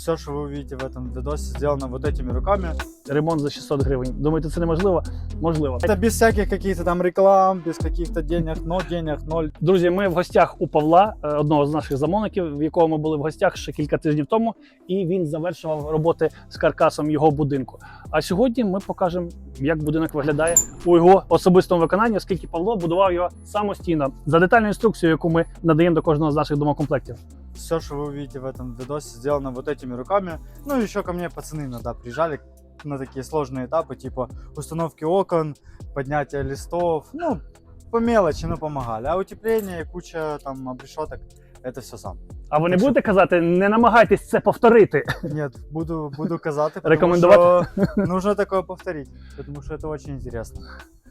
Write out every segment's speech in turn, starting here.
Все, что вы увидите в этом видосе, сделано вот этими руками. Ремонт за 600 гривень. Думаєте, це неможливо? Можливо. Это без всяких каких-то там реклам, без каких-то денег, но денег ноль. Друзі, ми в гостях у Павла, е, одного з наших замовників, в якого ми були в гостях ще кілька тижнів тому, і він завершував роботи з каркасом його будинку. А сьогодні ми покажемо, як будинок виглядає у його особистому виконанні, оскільки Павло будував його самостійно за детальну інструкцію, яку ми надаємо до кожного з наших домокомплектів. Все, что вы увидите в этом видосе, сделано вот этими руками. Ну, еще ко мне пацаны иногда приезжали на такие сложные этапы, типа установки окон, поднятия листов. Ну, по мелочи, но помогали. А утепление и куча там обрешеток, это все сам. А ви не Так що- будете казати, не намагайтесь це повторити. Нет, буду, буду казати, потому Рекомендовать? что нужно такое повторить, потому что это очень интересно.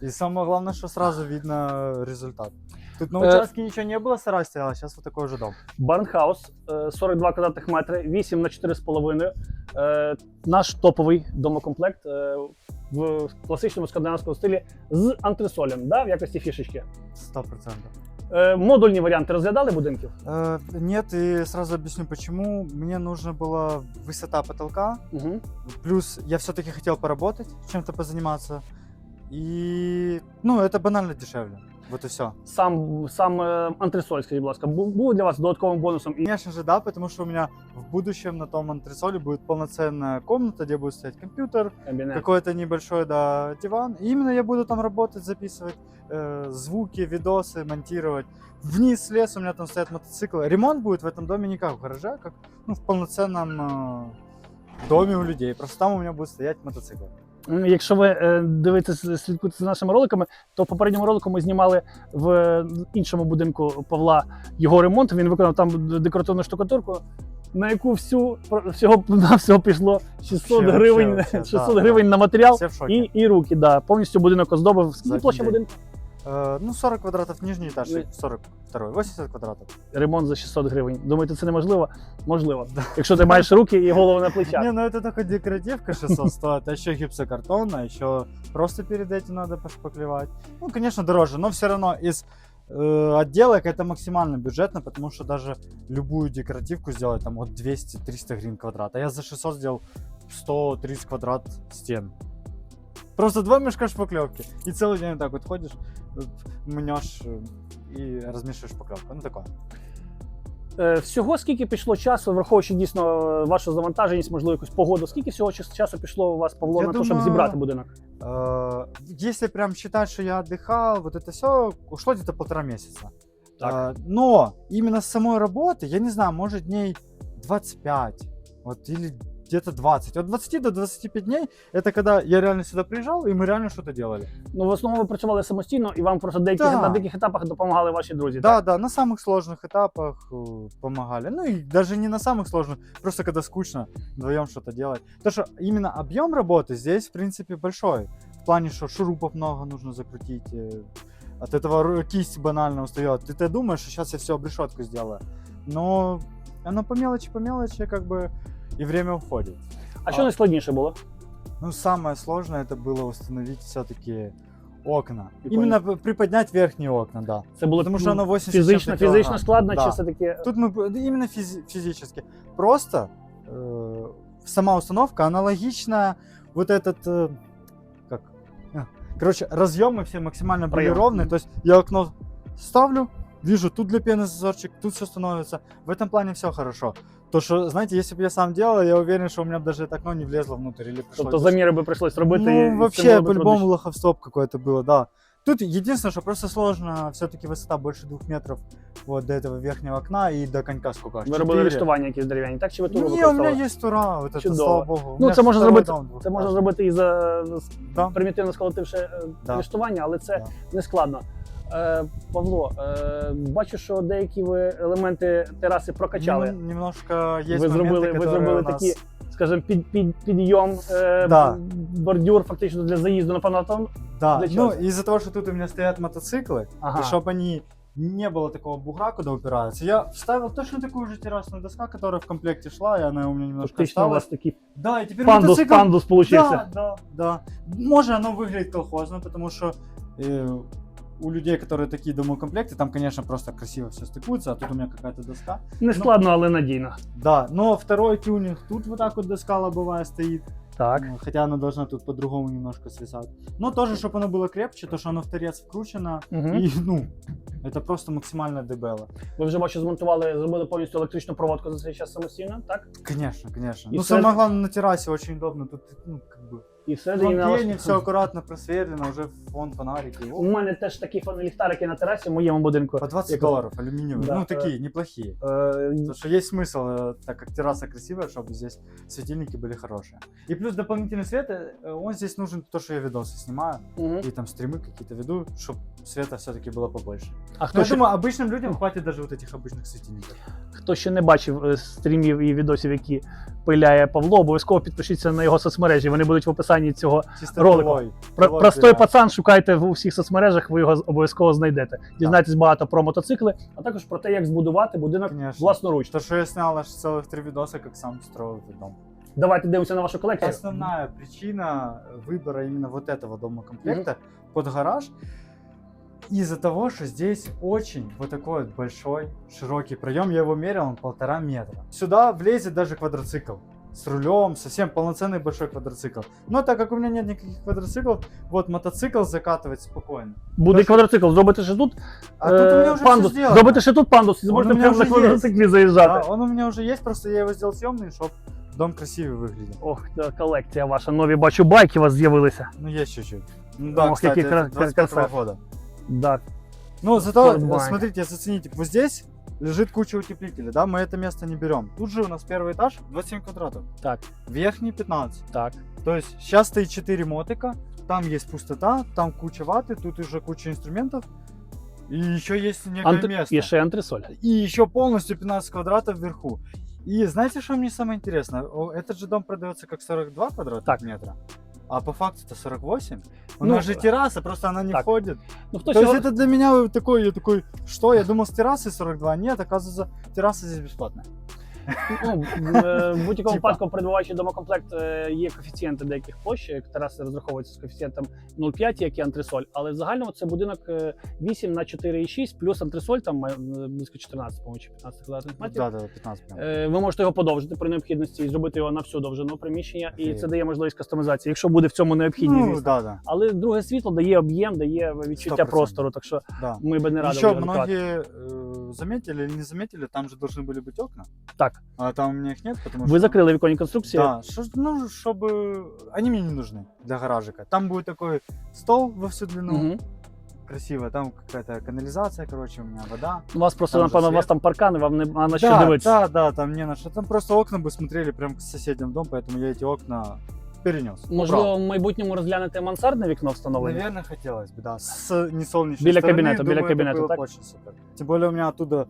И самое главное, что сразу видно результат. Тут на Э, участке ничего не было, сарай стоял, а сейчас вот такой уже дом. Барнхаус, е, 42 квадратних метри, 8 на 4,5. Е, Наш топовий домокомплект е, в класичному скандинавському стилі з антресолем, да, в якості фішечки. Сто процентов. Е, Модульні варіанти розглядали будинків? Э, Нет, и сразу объясню почему. Мне нужна была высота потолка, Угу. плюс я все-таки хотел поработать, чем-то позаниматься. И, ну, это банально дешевле. Вот и все. Сам, сам е, антресоль, скажіть, будь ласка, був, був для вас додатковим бонусом. І Конечно же, да, потому что у меня в будущем на том антресоле будет полноценная комната, где будет стоять компьютер, кабінет. какой-то небольшой, да, диван. И именно я буду там работать, записывать э, звуки, видосы, монтировать. Вниз лес, у меня там стоят мотоциклы. Ремонт будет в этом доме не как в гараже, а как ну, в полноценном э, доме у людей. Просто там у меня будут стоять мотоциклы. Якщо ви е, дивитесь, слідкуєте за нашими роликами, то в попередньому ролику ми знімали в іншому будинку Павла його ремонт. Він виконав там декоративну штукатурку, на яку всю всього на всього пішло 600 Вообще, гривень, вообще, вообще, 600 да, гривень на матеріал і, і руки. Да. Повністю будинок оздобив. Скільки площа будинку? Э, ну, 40 квадратов нижний этаж, Ну, 42, 80 квадратов. Ремонт за 600 гривень. Думаєте, це неможливо? Можливо. Якщо ти маєш руки і голову на плечах. Не, ну это только декоративка 600 стоит, а еще гипсокартон, а еще просто перед этим надо пошпаклевать. Ну, конечно, дороже, но все равно из э, отделок это максимально бюджетно, потому что даже любую декоративку сделать там от 200-300 гривен квадрат, а я за 600 сделал 130 квадрат стен. Просто два мешка шпаклевки. И целый день так вот ходишь, э, мнешь э, и размешиваешь шпаклевку. Ну такое. Е, Всього скільки пішло часу, враховуючи дійсно е, вашу завантаженість, можливо, якусь погоду, скільки всього час- часу пішло у вас, Павло, Я на те, щоб думаю, зібрати будинок? Э, Если прям считать, что я отдыхал, вот это все ушло где-то полтора месяца. Так. Э, Но именно с самой работы, я не знаю, может дней 25, вот или где-то 20. От 20 до 25 дней это когда я реально сюда приезжал, и мы реально что-то делали. Ну, в основному ви працювали самостійно, і вам просто деякі, Так. на деяких етапах допомагали ваші друзі. Да, так? да, на самых сложных этапах э, помогали. Ну и даже не на самых сложных, просто когда скучно вдвоем что-то делать. Потому что именно объем работы здесь, в принципе, большой. В плане, что шурупов много нужно закрутить. э, От этого ру- кисть банально устает. Ты, ты думаешь, что сейчас я все об решетку сделаю. Но оно по мелочи, по мелочи, как бы и время уходит. А що найскладніше було? Ну, самое сложное это было установить все-таки окна. Прикольно. Именно п- приподнять верхние окна, да. Це було Потому ну, что оно 80 фізично, чем-то фізично килограмм. складно, Да. чи все-таки. Тут мы б- именно физи- физически. Просто э, сама установка аналогична вот этот, э, как, а, короче, разъемы все максимально были Проём. ровные. То есть я окно ставлю, вижу, тут для пены зазорчик, тут все становится. В этом плане все хорошо. То, что, знаете, если бы я сам делал, я уверен, что у меня бы даже это окно не влезло внутрь или пришлось Тобто бы заміри би прийшлось робити. і ну, це вообще, було би по-любому трудніше. лоховство какое-то было, да. Тут единственное, что просто сложно, все-таки высота больше двух метров вот до этого верхнего окна и до конька сколько? аж? Ви робили Четыре? рештування якісь дерев'яні, так? Чи ви туру Не, у меня використовували? есть тура, вот это, Чудово. слава богу. У Ну, меня це можна второй зробити, дом двухэтажный. це можна зробити і за Да. примітивно сколотивши е, Да. рештування, але це Да. не складно. Е, Павло, е, бачу, що деякі ви елементи тераси прокачали. Нем- Немножко есть ви моменты, зробили, ви которые зробили у нас... такі, скажімо, під, під, підйом, е, Да. бордюр фактично для заїзду на фанатон. Да, для ну, чего? из-за того, что тут у меня стоят мотоциклы, Ага. и чтобы они не было такого бугра, куда упираются, я вставил точно такую же террасную доска, которая в комплекте шла, и она у меня немножко Фактично у осталась. вас такий Да, и теперь пандус, мотоцикл... пандус получився. Да, да, да. Может, оно выглядит колхозно, потому что э, у людей, которые такие домокомплекты, там, конечно, просто красиво все стыкуется, а тут у меня какая-то доска. Не складно, але надійно. Да, но второй тюнинг, тут вот так вот доска лобовая стоит, Так. ну, хотя она должна тут по-другому немножко свисать. Но тоже, чтобы оно было крепче, то, что оно в торец вкручено, Угу. и, ну, это просто максимально дебело. Ви вже бачу, змонтували, зробили повністю електричну проводку за цей час самостійно, так? Конечно, конечно. И ну, всё- самое главное, на террасе очень удобно, тут, ну, как бы, І всередині на Лампені, ваш- все аккуратно просверлено, уже фон фонарики. У мене теж такі фон- ліхтарики на терасі в моєму будинку. По 20 Як- долларов алюминиевые. Да, ну, э, такие, неплохие. Е, Потому что есть смысл, э, так как терраса красивая, чтобы здесь светильники были хорошие. И плюс дополнительный свет, э, он здесь нужен, то, что я видосы снимаю, мгм. и там стримы какие-то веду, чтобы света все-таки было побольше. А Но хто я ще, думаю, обычным людям хватит даже вот этих обычных светильников. хто ще не бачив е, стрімів і відосів, які пиляє Павло, обов'язково підпишіться на його соцмережі. Вони будуть в описанні цього. Чисто Роликов. головой. Про, Головой простой пиляю. пацан шукайте в усіх соцмережах, ви його обов'язково знайдете. Дізнаєтесь багато про мотоцикли, а також про те, як збудувати будинок Конечно. власноруч. То, что я снял аж целых три видоса, как сам строил этот дом. Давайте дивимося на вашу колекцію. Основная причина выбора именно вот этого дома комплекта под гараж из-за того, что здесь очень вот такой вот большой, широкий проем. Я его мерил, он полтора метра. Сюда влезет даже квадроцикл с рулем, совсем полноценный большой квадроцикл. Но так как у меня нет никаких квадроциклов, вот мотоцикл закатывать спокойно. Буде Тож- квадроцикл, зробите ще тут А тут у е, меня уже пандус. все сделано. Зробите ще тут пандус, і Он зможете у меня прямо на уже есть. квадроциклі Да, заїжджати. он у меня уже есть, просто я его сделал съемный, чтобы дом красивый выглядел. Ох, та колекція ваша. Нові бачу байки у вас з'явилися. Ну, есть чуть-чуть. Ну да, Ох, кстати, какие это кра- 25 красавцы. года. Да. Ну, зато, э, смотрите, зацените, вот здесь лежит куча утеплителей, да, мы это место не берем. Тут же у нас первый этаж 27 квадратов, Так, верхний 15. так. То есть сейчас стоит 4 мотика, там есть пустота, там куча ваты, тут уже куча инструментов. И еще есть некое Антр... место. І ще антресоль. И еще полностью 15 квадратов вверху. И знаете, что мне самое интересное? Этот же дом продается как 42 квадратных Так. метра. А по факту это 48. У Ну, нас же терраса, просто она не так. входит. Ну хтось То есть його- это для меня такой, я такой, что? Я думал, с террасы 42. Нет, оказывается, терраса здесь бесплатная. Ну, е, в будь-якому Типа. випадку, придбаваючи домокомплект, е, є коефіцієнти деяких площ, як тераси розраховуються з коефіцієнтом 0,5, як і антресоль. Але в загальному це будинок е, 8 на 4,6, плюс антресоль там має, е, близько 14, по-моєму, чи 15 квадратних метрів. Да, да, 15 прям. Е, Ви можете його подовжити при необхідності і зробити його на всю довжину приміщення, і Окей. це дає можливість кастомізації, якщо буде в цьому необхідність. Ну, звісно. да, да, Але друге світло дає об'єм, дає відчуття 100%. простору. Так що да. ми би не радили. Еще його ризикувати. многие э, заметили или не заметили, там же должны были быть окна. Так. А там у меня их нет, потому Ви что... закрили віконні конструкції. Да, шо- ну, чтобы... Они мне не нужны для гаражика. Там будет такой стол во всю длину, Мгм. красиво. Там какая-то канализация, короче, у меня вода. У вас просто, Там же напевно, у вас свет. там паркани, вам не а на що да, дивитися. да, да, там не на что. Там просто окна бы смотрели прям к соседям в дом, поэтому я эти окна перенес. Можливо, в майбутньому розглянете мансардне вікно встановлення. Наверное, хотелось бы, да. С несолнечной Біля стороны, кабинета, біля думаю, это кабинета, было бы так? очень супер. Тем более у меня оттуда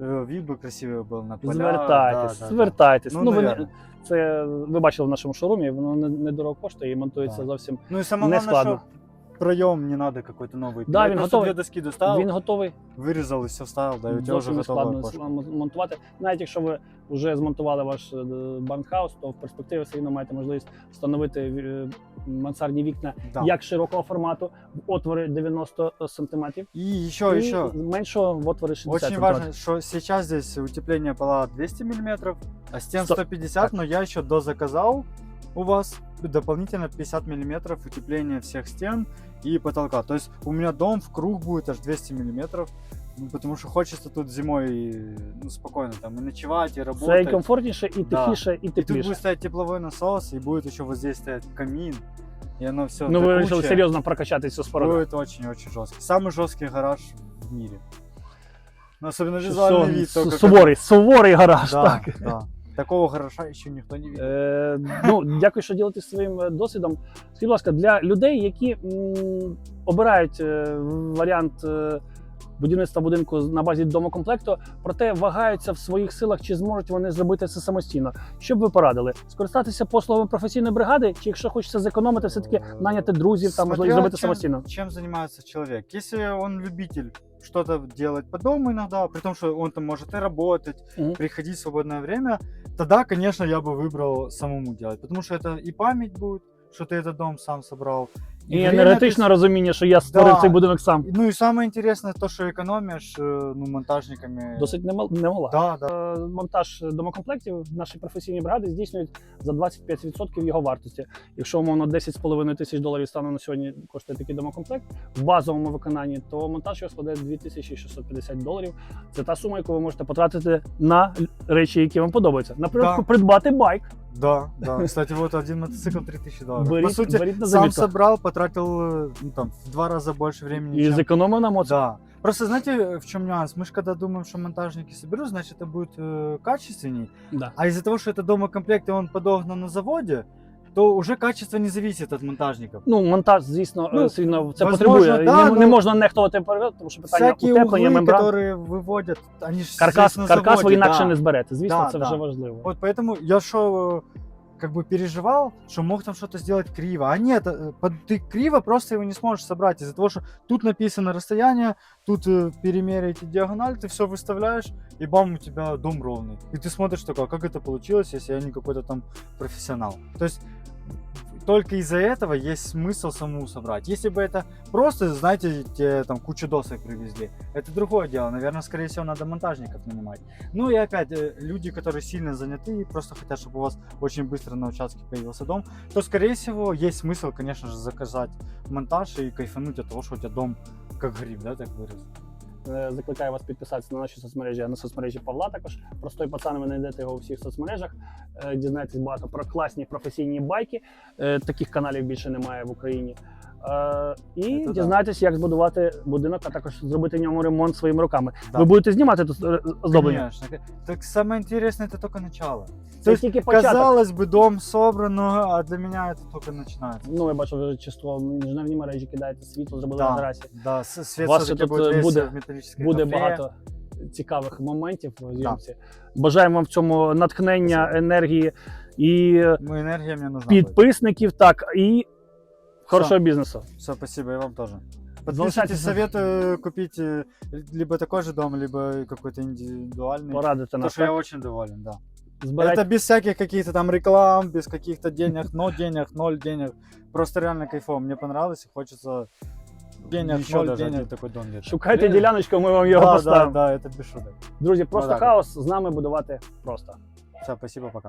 э, вид бы красивый был на поля. Звертайтесь, да, да, да. звертайтесь. Ну, Ну, ви, не- наверно. це ви бачили в нашому шоурумі, воно не- недорого коштує і монтується Да. зовсім. Ну и самое Не главное, складно. что проем не надо какой-то новый. Да, пилить. він Просто готовий. две доски доставил, Він готовий вырезал и все вставил, да, и у тебя уже зовсім не готовое складно окошко. мон- монтувати. Навіть якщо ви вже змонтували ваш е, барнхаус, то в перспективі все одно маєте можливість встановити е, мансардні вікна Да. як широкого формату в отвори 90 сантиметрів И еще, і еще. меншого в отвори 60 Очень сантиметрів. важно, что сейчас здесь утепление пола 200 мм, а стен Сто- 150, так. но я еще дозаказал у вас дополнительно 50 мм утепления всех стен и потолка. То есть у меня дом в круг будет аж 200 Мм, потому что хочется тут зимой ну, спокойно там и ночевать, и Це і работать. комфортніше, і Да. тихіше, і И тут тепліше. будет стоять тепловой насос, и будет еще вот здесь стоять камин, и оно все Ну, ви вирішили серйозно прокачати цю споруду. Будет очень-очень жесткий. Самый жесткий гараж в мире. Ну, особенно визуальный Су- вид. су- только как- суворий, суворий гараж. Да, Так. да. Такого гаража еще никто не видел. Е, ну, дякую, що ділитесь своїм е, досвідом. Скажіть, будь ласка, для людей, які м, обирають е, варіант е, будівництва будинку з- на базі домокомплекту, проте вагаються в своїх силах, чи зможуть вони зробити це самостійно. Що б ви порадили? Скористатися послугами професійної бригади, чи якщо хочеться зекономити, все-таки наняти друзів та можливо Смотря зробити чем- самостійно? Чем занимается человек? Если он любитель что-то делать по дому иногда, при том, что он там может и работать, Мгм. приходить в свободное время, тогда, конечно, я бы выбрал самому делать. Потому что это и память будет, что ты этот дом сам собрал, І время енергетичне розуміння, що я створив Да. цей будинок сам. ты- Ну и самое интересное то, что экономишь, э, ну, монтажниками. Досить немал- немала. Да, да. Е, Монтаж домокомплектів наші професійні бригади здійснюють за 25% його вартості. Якщо умовно 10,5 тисяч доларів стане на сьогодні коштує такий домокомплект в базовому виконанні, то монтаж його складає 2650 доларів. Це та сума, яку ви можете потратити на речі, які вам подобаються. Наприклад, Да. придбати байк. Да, да. Кстати, вот один мотоцикл 3000 долларов. Беріть, По сути, беріть на сам замітку. собрал, потратил э, ну, там, в два раза больше времени, І чем- зекономив на моцах. Да. Просто знаете, в чем нюанс? Мы же когда думаем, что монтажники соберут, значит, это будет э, качественней. Да. А из-за того, что это домокомплект, и он подогнан на заводе, то уже качество не зависит от монтажников. Ну, монтаж, звісно, Ну, е, сильно це возможно, потребує. да, не, но- не можна нехтувати перед, тому що питання Всякие утеплення углы, мембран. которые выводят, они же Каркас, здесь на каркас ви заводе, інакше да. не зберете. Звісно, Да, це да. вже важливо. Вот поэтому я шо э, как бы переживал, что мог там что-то сделать криво. А нет, э, под- ты криво просто его не сможешь собрать из-за того, что тут написано расстояние, тут э, перемеряете диагональ, ты все выставляешь, и бам, у тебя дом ровный. И ты смотришь такой, «А как это получилось, если я не какой-то там профессионал. То есть только из-за этого есть смысл саму собрать. Если бы это просто, знаете, те там кучу досок привезли, это другое дело. Наверное, скорее всего, надо монтажников нанимать. Ну и опять, э, люди, которые сильно заняты и просто хотят, чтобы у вас очень быстро на участке появился дом, то, скорее всего, есть смысл, конечно же, заказать монтаж и кайфануть от того, что у тебя дом как гриб, да, так вырос. Е, Закликаю вас підписатися на наші соцмережі, на соцмережі Павла також. Простой пацан, ви знайдете його у всіх соцмережах. дізнайтесь Дізнаєтесь багато про класні професійні байки. Е, Таких каналів більше немає в Україні. Е, І Це да. дізнаєтесь, як збудувати будинок, а також зробити в ньому ремонт своїми руками. Да. Ви будете знімати тут е, оздоблення? Конечно. Так самое интересное это только начало. Це есть, тільки початок. Казалось бы, дом собран, но а для меня это только начинается. Ну, я бачу, вже чисто інженерні мережі кидаєте світло, зробили Да. на терасі. Да, с- свет У вас все-таки тут, будет э, весь буде- в металлической Буде кофе. багато цікавих моментів у зйомці. Бажаємо вам в цьому натхнення, Спасибо. енергії і Ну, энергия мне нужна. будет. підписників, так, і хорошого бізнесу. Все, спасибо, и вам тоже. Залишайтесь Подписывайтесь, на- советую купить э, либо такой же дом, либо какой-то индивидуальный. Порадити Потому нас. что я так? очень доволен, да. Збирайте Это без всяких каких-то там реклам, без каких-то денег, но денег, ноль денег. Просто реально кайфово. Мне понравилось и хочется денег, Еще ноль даже денег. один такой дом где-то. Шукайте діляночку, ми вам його да, да, поставимо. да, это без шуток. Друзі, просто Ну, так. хаос з нами будувати просто. Все, спасибо, пока.